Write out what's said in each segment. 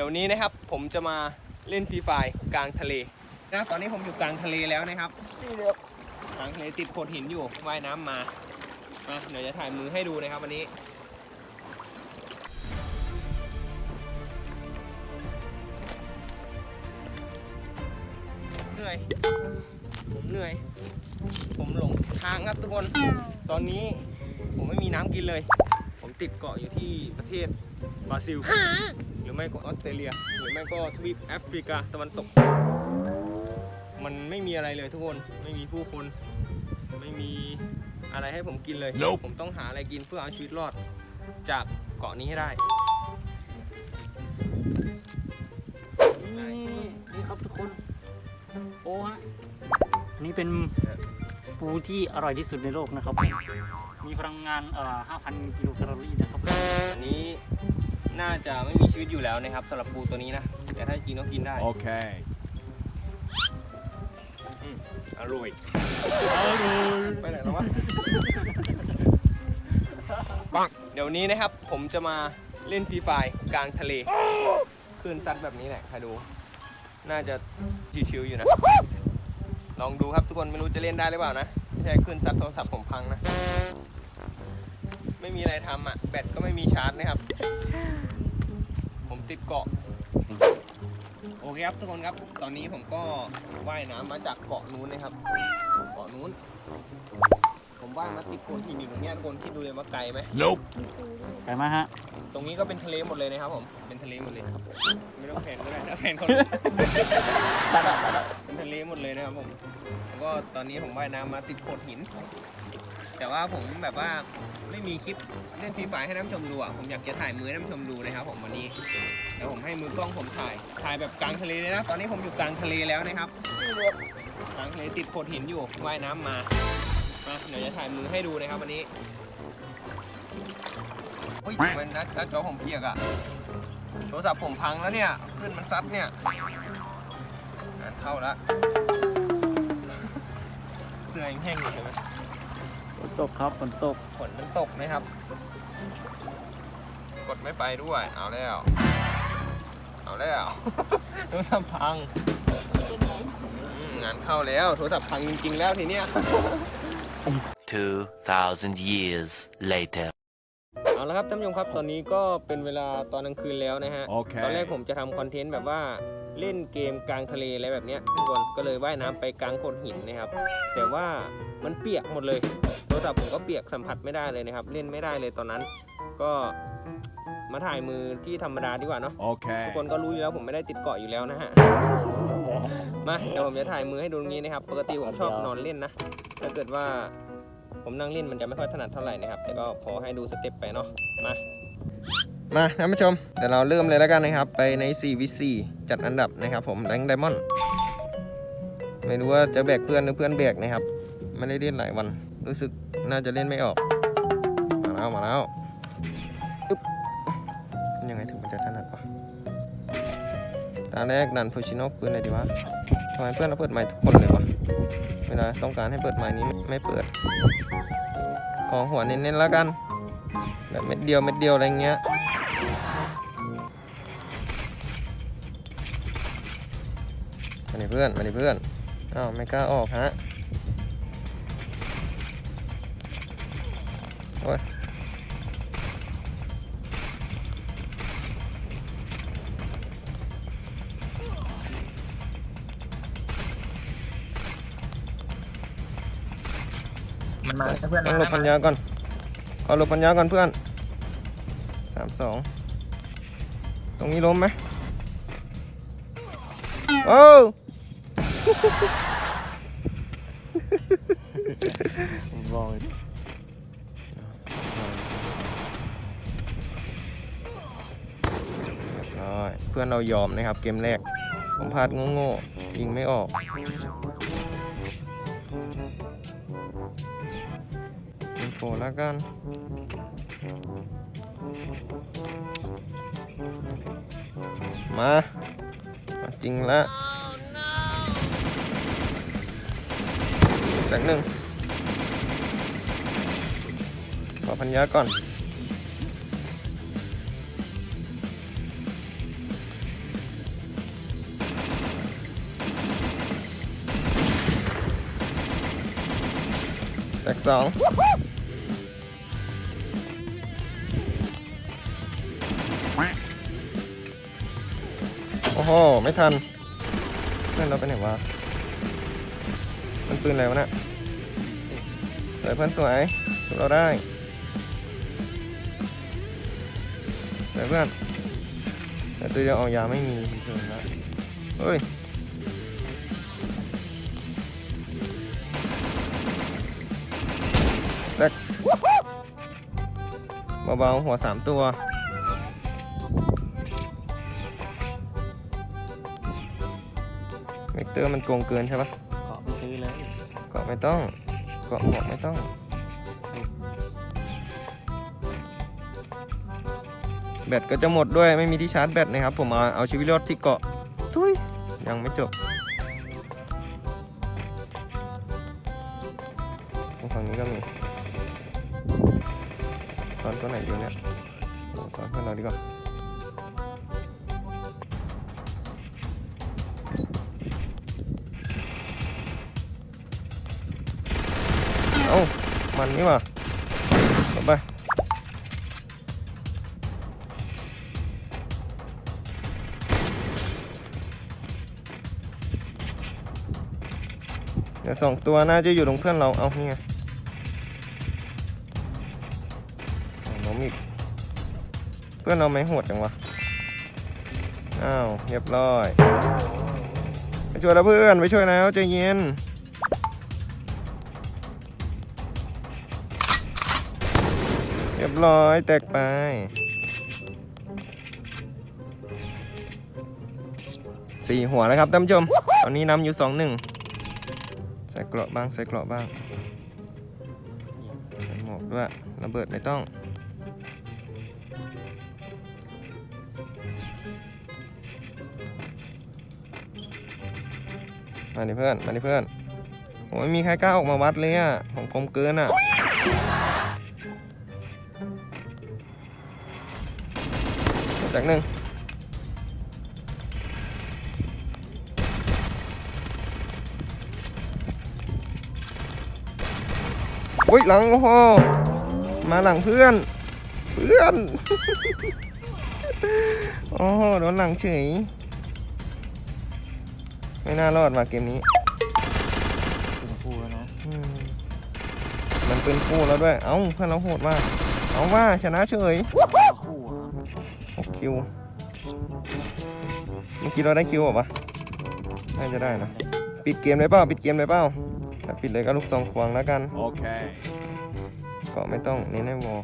ดี๋ยวนี้นะครับผมจะมาเล่นฟรีไฟกลางทะเลนะตอนนี้ผมอยู่กลางทะเลแล้วนะครับนี่เลยครับกลางทะเลติดโขดหินอยู่ว่ายน้ำมามาเดี๋ยวจะถ่ายมือให้ดูนะครับวันนี้เหนื่อยผมเหนื่อย ผมหลงทางครับทุกคน ตอนนี้ผมไม่มีน้ำกินเลย ผมติดเกาะอยู่ที่ประเทศบราซิล รือไม่ก็ออสเตรเลีย หรือไม่ก็ทวีปแอฟริกาตะวันตก มันไม่มีอะไรเลยทุกคนไม่มีผู้คนไม่มีอะไรให้ผมกินเลย Nope ผมต้องหาอะไรกินเพื่อเอาชีวิตรอดจากเกาะนี้ให้ได้นี่นี่ครับทุกคน โอ้ฮะอันนี้เป็นปูที่อร่อยที่สุดในโลกนะครับ มีพลังงานเอ่อ5,000 กิโลแคลอรี่นะครับ อันนี้ น่าจะไม่มีชีวิตอยู่แล้วนะครับสำหรับปูตัวนี้นะ แต่ถ้ากินก็กินได้ Okay. อืมอร่อย ไปไหนแล้ววะปังเดี๋ยวนี้นะครับผมจะมาเล่นฟรีไฟกลางทะเลคลื่นซัดแบบนี้แหละใครดู น่าจะชิวๆอยู่นะ ลองดูครับทุกคนไม่รู้จะเล่นได้หรือเปล่านะไม่ใช่คลื่นซัดโทรศัพท์ผมพังนะ ไม่มีอะไรทำอะ แบตก็ไม่มีชาร์จนะครับผม ติดเกาะ โอเคครับทุกคนครับ ตอนนี้ผมก็ว่ายน้ำมาจากเกาะนู้นนะครับ เกาะนู้น ผมว่ายมาติดโขดหินอยู่ตรงเนี้ยทุกคนคิดดูเลยว่าไกลไหม Nope. ไปไหมฮะ ตรงนี้ก็เป็นทะเลหมดเลยนะครับผม เป็นทะเลหมดเลยครับ ไม่ต้องแผนก็ได้ถ้าแผนเขาเป็นทะเลหมดเลยนะครับผมแล้วก็ตอนนี้ผมว่ายน้ำมาติดโขดหิน แต่ว่าผมแบบว่าไม่มีคลิปเล่นฟรีไฟให้นผู้ชมดูอะผมอยากจะถ่ายมือให้ท่านผู้ชมดูนะครับ ผมวันนี้เดี๋ยวผมให้มือกล้องผมถ่าย ถ่ายแบบกลางทะเลเลยนะ ตอนนี้ผมอยู่กลางทะเลแล้วนะครับกลางทะเลติดโขดหินอยู่ว่ายน้ำมามาเดี๋ยวจะถ่ายมือให้ดูนะครับวันนี้เฮ้ยมันนัดนัดจอผมเปียกอะโทรศัพท์ผมพังแล้วเนี่ยขึ้นมันซัดเนี่ยงานเข้าแล้วเสื้อแห้งอยู่ใช่ไหม ฝนตกครับฝนตกฝนมันตกนะครับ กดไม่ไปด้วย เอาแล้ว เอาแล้วโทรศัพท์พังอืมงานเข้าแล้วโทรศัพท์พังจริงๆแล้วทีเนี้ย 2,000 years later. เอาละครับท่านผู้ชมครับ ตอนนี้ก็เป็นเวลาตอนกลางคืนแล้วนะฮะโอเคตอนแรกผมจะทำคอนเทนต์แบบว่าเล่นเกมกลางทะเลอะไรแบบเนี้ยทุกคนก็เลยว่ายน้ำไปกลางโขดหินนะครับ แต่ว่ามันเปียกหมดเลยโทรศัพท์ผมก็เปียกสัมผัสไม่ได้เลยนะครับ เล่นไม่ได้เลยตอนนั้น ก็มาถ่ายมือที่ธรรมดาดีกว่าเนาะทุก Okay. คนก็รู้อยู่แล้วผมไม่ได้ติดเกาะอยู่แล้วนะฮะมาเดี๋ยวผมจะถ่ายมือให้ดูตรงนี้นะครับ ปกติผมชอบนอนเล่นนะถ้าเกิดว่า ผมนั่งเล่นมันจะไม่ค่อยถนัดเท่าไหร่นะครับ แต่ก็พอให้ดูสเต็ปไปเนาะ มา มาท่านผู้ชม เดี๋ยวเราเริ่มเลยแล้วกันนะครับ ไปใน4 v 4จัดอันดับนะครับ ผมแรงไดมอนด์ไม่รู้ว่าจะแบกเพื่อนหรือเพื่อนแบกนะครับ ไม่ได้เล่นหลายวัน รู้สึกน่าจะเล่นไม่ออก มาแล้วมาแล้วอึ๊บยังไงถึงมันจะถนัดวะตาแรกดันโพชิโนปืนเลยดีวะ ทำไมเพื่อนเราเปิดไมค์ทุกคนเลยวะเวลาต้องการให้เปิดไมค์นี้ไม่ไม่เปิด ขอหัวเน้นๆแล้วกัน แบบเม็ดเดียวเม็ดเดียวอะไรเงี้ยมาดิเพื่อนมาดิเพื่อนอ้าวไม่กล้าออกฮะโอ้ย มันมาเพื่อนต้องหลบพันยาก่อนเอาหลบพันยาก่อนเพื่อนสามสองตรงนี้ล้มไหมโอ้บอกเลยร้อยเพื่อนเรายอมนะครับเกมแรกผมพลาดโง่ๆยิงไม่ออก โผล่แล้วกันมา มาจริงละแตกหนึ่งขอพันยาก่อน แตกสอง อ้โห ไม่ทันเพื่อนเราไปไหนวะ มันปืนอะไรวะน่ะสวยเพื่อนสวยถูกเราได้สวยเพื่อน แต่ตัวเดียวเอายาไม่มีเฉยๆนะเฮ้ยแตกเบาๆหัวสามตัว อร์มันโกงเกินใช่ปะเกาะไปซื้อเลยเกาะไม่ต้องเกาะหมวกไม่ต้องแบตก็จะหมดด้วยไม่มีที่ชาร์จแบตนะครับ ผมเอาเอาชีวิตรอดที่เกาะทุยยังไม่จบตรงฝั่งนี้ก็มีซ้อนตัวไหนดีวะเนี่ยโอ้ซ้อนเพื่อนเราดีกว่า มันนี่หว่าต่อไปเดี๋ยวสองตัวน่าจะอยู่ตรงเพื่อนเราเอานี่ไงเอาล้มอีกเพื่อนเราไม่หดจังวะอ้าวเรียบร้อยไปช่วยแล้วเพื่อนไปช่วยแล้วใจเย็น รียบร้อยแตกไป สี่หัวแล้วครับท่านผู้ชม ตอนนี้นำอยู่สองหนึ่งใส่เกราะบ้าง ใส่เกราะบ้าง ใส่หมวกด้วย ระเบิดไม่ต้องมาดิเพื่อน มาดิเพื่อนโอ้ยมีใครกล้าออกมาวัดเลยอะ ของผมเกินอะ จากหนึ่งอุ้ยหลังโอ้โหมาหลังเพื่อน เพื่อน โอ้โหโดนหลังเฉย ไม่น่ารอดว่ะเกมนี้เป็นฟูแล้วนะอืมมันเป็นคู่แล้วด้วย เอ้าเพื่อนเราโหดมากเอาว่าชนะเฉย คู่อะ หกคิวเมื่อกี้เราได้คิวเหรอปะน่าจะได้นะ ปิดเกมเลยเปล่า ปิดเกมเลยเปล่าถ้าปิดเลยก็ลูกซองควงแล้วกัน Okay. เกาะไม่ต้องเน้นให้วอล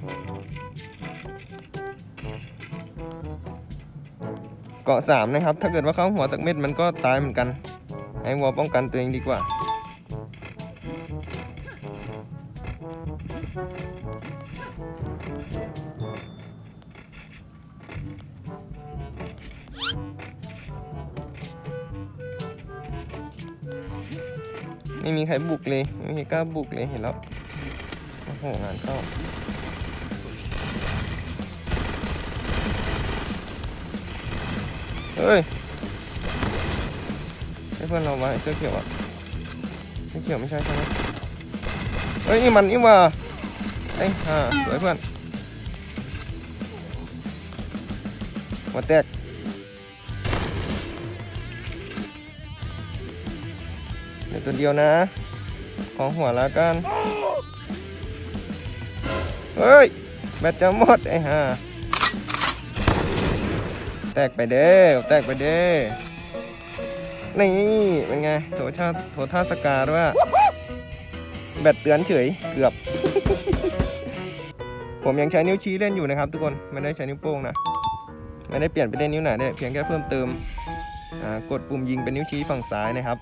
เกาะสามนะครับ ถ้าเกิดว่าเข้าหัวสักเม็ดมันก็ตายเหมือนกัน ให้วอลป้องกันตัวเองดีกว่า ไม่มีใครบุกเลย ไม่มีใครกล้าบุกเลยเห็นแล้ว โอ้โหงานเข้าเฮ้ยใช่เพื่อนเราวะไอเสื้อเขียวอะเสื้อเขียวไม่ใช่ใช่ไหมเฮ้ยนี่มันนี่ว่าไอ้ยอ่าสวยเพื่อนหัวแตก ตัวเดียวนะ ของหัวแล้วกัน เฮ้ย แบตจะหมดไอ้ห่าแตกไปเด้อแตกไปเด้อนี่เป็นไงโถชาโถท่าสกาด้วยอะแบตเตือนเฉยเกือบ ผมยังใช้นิ้วชี้เล่นอยู่นะครับ ทุกคนไม่ได้ใช้นิ้วโป้งนะไม่ได้เปลี่ยนไปเล่นนิ้วไหนได้เพียงแค่เพิ่มเติมกดปุ่มยิงเป็นนิ้วชี้ฝั่งซ้ายนะครับ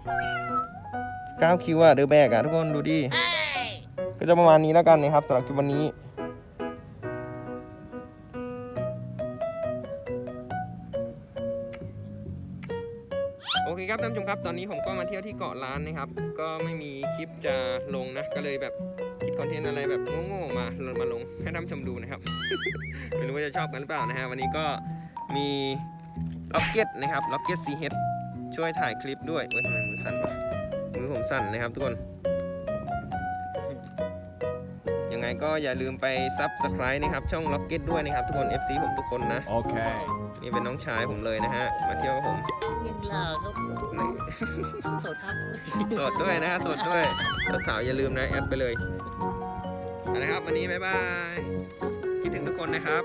9คิวอะเดอะแบกอะทุกคนดูดิ ก็จะประมาณนี้แล้วกันนะครับสำหรับคลิปวันนี้โอเคครับท่านผู้ชมครับตอนนี้ผมก็มาเที่ยวที่เกาะล้านนะครับ ก็ไม่มีคลิปจะลงนะ ก็เลยแบบคิดคอนเทนต์อะไรแบบโง่ๆมามาลงให้ท่านผู้ชมดูนะครับ ไม่รู้ว่าจะชอบกันหรือเปล่านะฮะวันนี้ก็มีล็อกเก็ตนะครับล็อกเก็ตซีเฮดช่วยถ่ายคลิปด้วยเว้ยทำไมมือสั่นวะ มือผมสั่นนะครับทุกคนไงก็อย่าลืมไป Subscribe นะครับ ช่อง Rocket ด้วยนะครับ ทุกคน FC ผมทุกคนนะ Okay. นี่เป็นน้องชายผมเลยนะฮะ มาเที่ยวกับผมยังหล่อครับนี่สดครับสดด้วยนะฮะสดด้วยสาวๆอย่าลืมนะแอดไปเลยเอาละครับวันนี้บ๊ายบาย คิดถึงทุกคนนะครับ